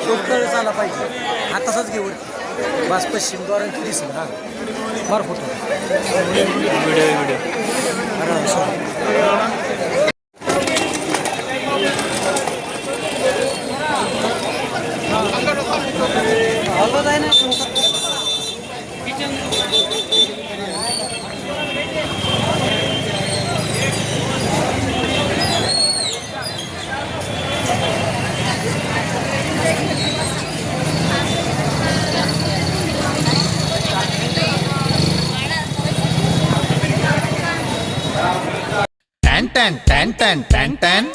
शोध कळच आला पाहिजे. हा तसाच घेऊन बस पश्चिम द्वारा किती सांगा मार्फत व्हिडिओ व्हिडिओ टॅन टॅन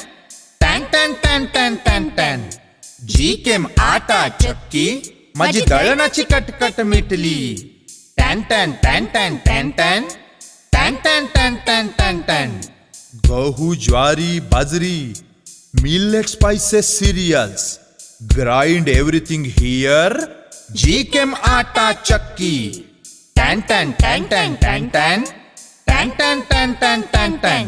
टॅन टॅन टॅन टॅन टॅन टॅन टॅन टॅन जी केम आटा चक्की माझी दळणाची कटकट मिटली टॅन टॅन टॅन टॅन टॅन टॅन टॅन टॅन टॅन टॅन टॅन टॅन गहू ज्वारी बाजरी millet spices cereals grind everything here जी केम आटा चक्की टॅन टॅन टॅन टॅन टॅन टॅन टॅन टॅन टॅन टॅन टॅन टॅन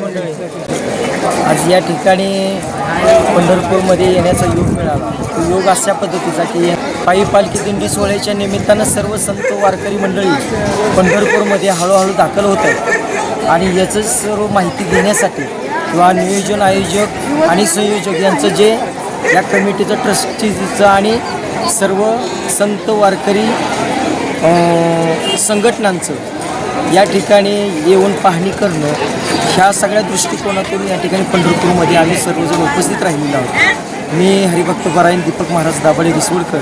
मंडळी. आज या ठिकाणी पंढरपूरमध्ये येण्याचा योग मिळाला. तो योग अशा पद्धतीचा की पायी पालखी दिंडी सोहळ्याच्या निमित्तानं सर्व संत वारकरी मंडळी पंढरपूरमध्ये हळूहळू दाखल होत आहेत. आणि याचं सर्व माहिती घेण्यासाठी किंवा नियोजन आयोजक आणि संयोजक यांचं जे या कमिटीचं ट्रस्टीचं आणि सर्व संत वारकरी संघटनांचं या ठिकाणी येऊन पाहणी करणं ह्या सगळ्या दृष्टिकोनातून या ठिकाणी पंढरपूरमध्ये आम्ही सर्वजण उपस्थित राहिलेलो आहोत. मी हरिभक्त परायण दीपक महाराज दाभाडे रिसोडकर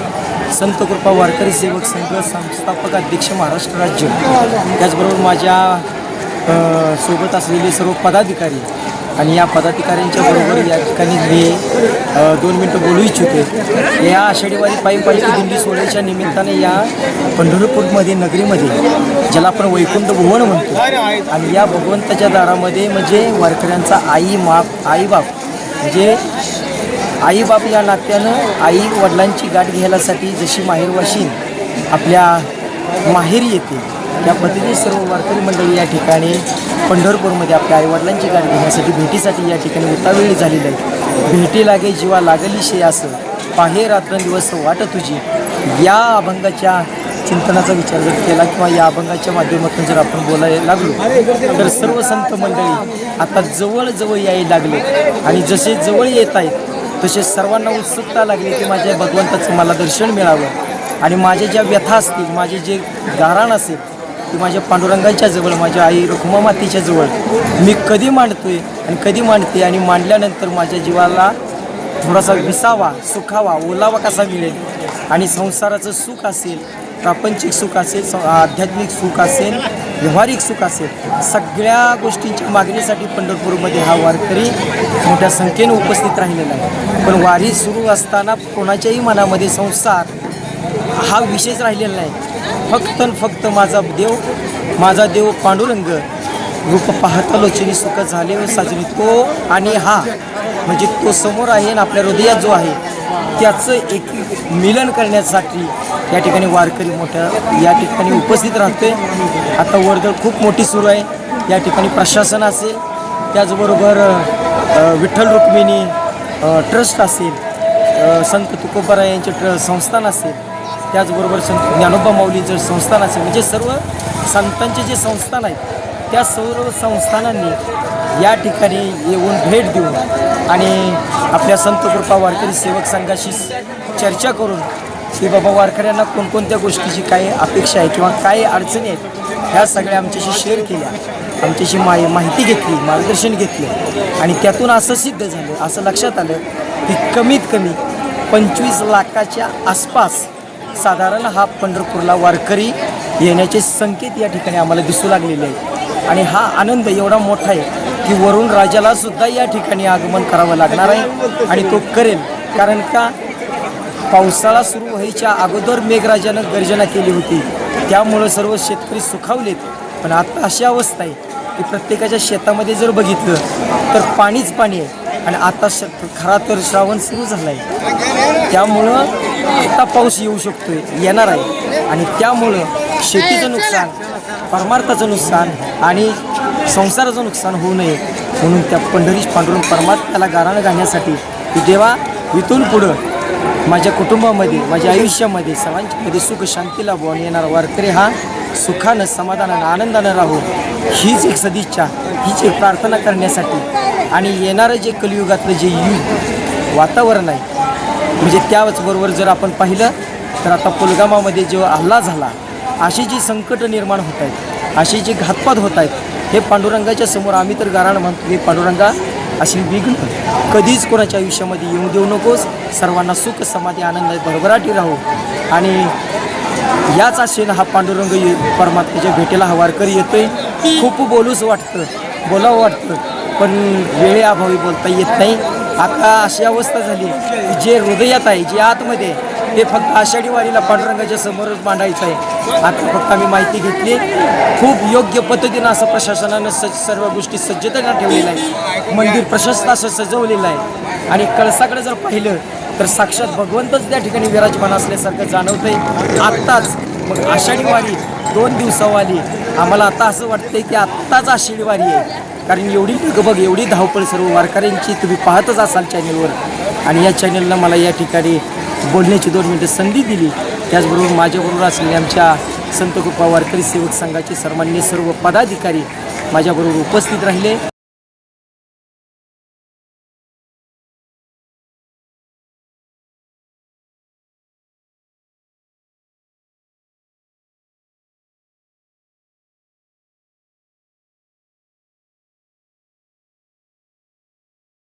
संत कृपा वारकरी सेवक संघ संस्थापक अध्यक्ष महाराष्ट्र राज्य. त्याचबरोबर माझ्या सोबत असलेले सर्व पदाधिकारी आणि या पदाधिकाऱ्यांच्या बरोबर या ठिकाणी मी दोन मिनटं बोलू इच्छिते. या आषाढीवारी पायीपाईची दिंडी सोहळ्याच्या निमित्ताने या पंढरपूरमध्ये नगरीमध्ये ज्याला आपण वैकुंठ भुवन म्हणतो आणि या भगवंताच्या दारामध्ये म्हणजे वारकऱ्यांचा आई माप आईबाप म्हणजे आईबाप या नात्यानं आई वडिलांची गाठ घ्यायलासाठी जशी माहेरवाशीन आपल्या माहेरी येते त्या पद्धतीने सर्व वारकरी मंडळी या ठिकाणी पंढरपूरमध्ये आपल्या आईवडिलांची गाठ घेण्यासाठी भेटीसाठी या ठिकाणी उतावेळी झालेली आहे. भेटी लागे जीवा लागली शे असं. पाहे रात्रंदिवस वाट तुझी. या अभंगाच्या चिंतनाचा विचार जर केला किंवा या अभंगाच्या माध्यमातून जर आपण बोलायला लागलो तर सर्व संत मंडळी आता जवळ यायला लागले. आणि जसे जवळ येत आहेत तसे सर्वांना उत्सुकता लागली की माझ्या भगवंताचं मला दर्शन मिळावं. आणि माझ्या ज्या व्यथा असतील माझे जे गाराण असेल की माझ्या पांडुरंगाच्या जवळ माझ्या आई रुक्मा मातेच्या जवळ मी कधी मांडतोय आणि कधी मांडते आणि मांडल्यानंतर माझ्या जीवाला थोडासा विसावा सुखावा ओलावा कसा मिळेल? आणि संसाराचं सुख असेल प्रापंचिक सुख असेल स- आध्यात्मिक सुख असेल व्यावहारिक सुख असेल सगळ्या गोष्टींच्या मागणीसाठी पंढरपूरमध्ये हा वारकरी मोठ्या संख्येने उपस्थित राहिलेला आहे. पण वारी सुरू असताना कोणाच्याही मनामध्ये संसार हा विशेष राहिलेला नाही. फक्त आणि फक्त माझा देव माझा देव पांडुरंग रूप पाहता लोचनी सुख झाले व साजरी तो आणि हा म्हणजे तो समोर आहे आणि आपल्या हृदयात जो आहे त्याचं एक मिलन करण्यासाठी या ठिकाणी वारकरी मोठ्या या ठिकाणी उपस्थित राहतोय. आता वर्दळ खूप मोठी सुरू आहे. या ठिकाणी प्रशासन असेल त्याचबरोबर विठ्ठल रुक्मिणी ट्रस्ट असेल संत तुकोबारा यांचे ट्र संस्थान असेल त्याचबरोबर संत ज्ञानोबा माऊलींचं संस्थान असेल म्हणजे सर्व संतांचे जे संस्थान आहेत त्या सर्व संस्थानांनी या ठिकाणी येऊन भेट देऊन आणि आपल्या संत कृपा वारकरी सेवक संघाशी चर्चा करून की बाबा वारकऱ्यांना कोणकोणत्या गोष्टीची काय अपेक्षा आहे किंवा काय अडचणी आहेत ह्या सगळ्या आमच्याशी शेअर केल्या. आमच्याशी माय माहिती घेतली मार्गदर्शन घेतलं आणि त्यातून असं सिद्ध झालं असं लक्षात आलं की कमीत कमी पंचवीस लाखाच्या आसपास साधारण हा पंढरपूरला वारकरी येण्याचे संकेत या ठिकाणी आम्हाला दिसू लागलेले आहेत. आणि हा आनंद एवढा मोठा आहे की वरुण राजाला सुद्धा या ठिकाणी आगमन करावं लागणार आहे आणि तो करेल. कारण का? पावसाळा सुरू व्हायच्या अगोदर मेघराजानं गर्जना केली होती. त्यामुळं सर्व शेतकरी सुखावलेत. पण आता अशी अवस्था आहे की प्रत्येकाच्या शेतामध्ये जर बघितलं तर पाणीच पाणी आहे. आणि आता श खरा तर श्रावण सुरू झाला आहे त्यामुळं आता पाऊस येऊ शकतोय येणार आहे. आणि त्यामुळं शेतीचं नुकसान परमार्थाचं नुकसान आणि संसाराचं नुकसान होऊ नये म्हणून त्या पंढरीश पांडुरंग परमात्म्याला गाराणं घालण्यासाठी की देवा इथून पुढं माझ्या कुटुंबामध्ये माझ्या आयुष्यामध्ये सर्वांच्यामध्ये सुख शांती लाभो आणि येणारा वारकरी हा सुखानं समाधानानं आनंदानं राहो. हीच एक सदिच्छा हीच एक प्रार्थना करण्यासाठी. आणि येणारं जे कलियुगातलं जे युग वातावरण आहे म्हणजे त्याचबरोबर जर आपण पाहिलं तर आता पुलगामामध्ये जो हल्ला झाला अशी जी संकटं निर्माण होत आहेत अशी जी घातपात होत आहेत हे पांडुरंगाच्या समोर आम्ही तर गाराण म्हणतो की पांडुरंगा अशी विघ्न. कधीच कोणाच्या आयुष्यामध्ये येऊ देऊ नकोस. सर्वांना सुख समाधी आनंद भरभराटी राहू. आणि याच आशेनं हा पांडुरंग परमात्म्याच्या भेटीला हा वारकरी येतोय. खूप बोलूच वाटतं बोलावं वाटतं पण वेळेअभावी बोलता येत नाही. आता अशी अवस्था झाली जे हृदयात आहे जे आतमध्ये ते फक्त आषाढी वारीला पांडुरंगाच्या समोरच मांडायचं आहे. आता फक्त आम्ही माहिती घेतली. खूप योग्य पद्धतीनं असं प्रशासनानं सज सर्व गोष्टी सज्जतेनं ठेवलेल्या आहे मंदिर प्रशस्त असं सजवलेलं आहे. आणि कळसाकडे जर पाहिलं तर साक्षात भगवंतच त्या ठिकाणी विराजमान असल्यासारखं जाणवतंय. आत्ताच मग आषाढी वारी दोन दिवसावाली आम्हाला आता असं वाटतंय की आत्ताच आषाढी वारी आहे. कारण एवढी बघ एवढी धावपळ सर्व वारकऱ्यांची तुम्ही पाहतच असाल चॅनलवर आणि या चॅनलला मला या ठिकाणी बोलण्याची दोन मिनटं संधी दिली. त्याचबरोबर माझ्याबरोबर असलेले आमच्या संत कृपा वारकरी सेवक संघाचे सर्वांनी सर्व पदाधिकारी माझ्याबरोबर उपस्थित राहिले.